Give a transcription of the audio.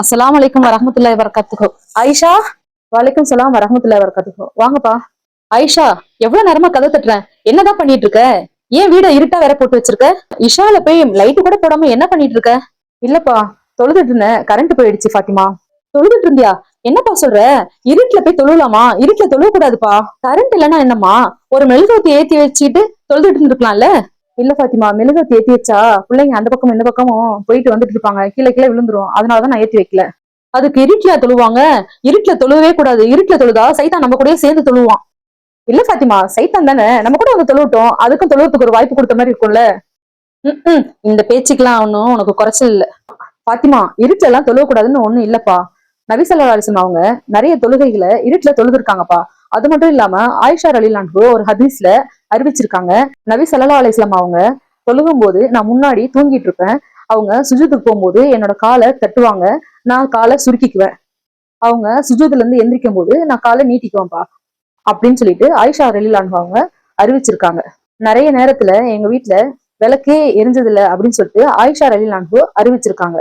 அஸ்லாம் வலைக்கம் வரமத்துல்லா வரகத்துகோ ஐஷா வலைக்கும் சலாம் வரமத்துல்லா வரகத்துகோ வாங்கப்பா. ஐஷா எவ்வளவு நேரமா கதை தட்டுறேன் என்னதான் பண்ணிட்டு இருக்க? ஏன் வீட இருட்டா வேற போட்டு வச்சிருக்க? இஷால போய் லைட்டு கூட போடாம என்ன பண்ணிட்டு இருக்க? இல்லப்பா தொழுதுட்டு இருந்தேன். கரண்ட் போயிடுச்சு ஃபாத்திமா. தொழுதுட்டு இருந்தியா? என்னப்பா சொல்ற? இருட்டுல போய் தொழுலாமா இருட்டுல தொழுவ கூடாதுப்பா கரண்ட் இல்லைன்னா என்னம்மா? ஒரு மெழுகுவத்தி ஏத்தி வச்சுட்டு தொழுதுட்டு இருந்திருக்கலாம்ல? இல்ல பாத்திமா மெழுகுவத்தி ஏத்தி வச்சா பிள்ளைங்க அந்த பக்கம் இந்த பக்கமும் போயிட்டு வந்துட்டு இருப்பாங்க. கீழே கீழே விழுந்துரும். அதனாலதான் நான் ஏத்தி வைக்கல. அதுக்கு இருட்டுல தொழுவாங்க. இருட்டுல தொழுவே கூடாது. இருட்டுல தொழுதா சைத்தான் நம்ம கூடயே சேர்ந்து தொழுவான். இல்ல பாத்திமா சைத்தான் தானே? நம்ம கூட வந்து தொழுவட்டும். அதுக்கும் தொழுவத்துக்கு ஒரு வாய்ப்பு கொடுத்த மாதிரி இருக்கும்ல. ம் இந்த பேச்சுக்கெல்லாம் ஒன்றும் உனக்கு குறைச்சல் இல்ல. பாத்திமா இருட்டுல எல்லாம் தொழுவக்கூடாதுன்னு ஒண்ணும் இல்லப்பா. நபிசல்லாசன் அவங்க நிறைய தொழுகைகளை இருட்டுல தொழுதுருக்காங்கப்பா. அது மட்டும் இல்லாம ஆயிஷா அலிலான்கு ஒரு ஹதீஸ்ல அறிவிச்சிருக்காங்க. நபி சல்லா அலிஸ்லாம் அவங்க தொழுகும் போது நான் முன்னாடி தூங்கிட்டு இருப்பேன். அவங்க சுஜூத்துக்கு போகும்போது என்னோட காலை தட்டுவாங்க. நான் காலை சுருக்கிக்குவேன். அவங்க சுஜூத்துல இருந்து எந்திரிக்கும் போது நான் காலை நீட்டிக்குவேன்ப்பா. அப்படின்னு சொல்லிட்டு ஆயிஷா ரெலிலான் அவங்க அறிவிச்சிருக்காங்க. நிறைய நேரத்துல எங்க வீட்டுல விளக்கே எரிஞ்சதில்ல அப்படின்னு சொல்லிட்டு ஆயிஷா ரலிலான்கு அறிவிச்சிருக்காங்க.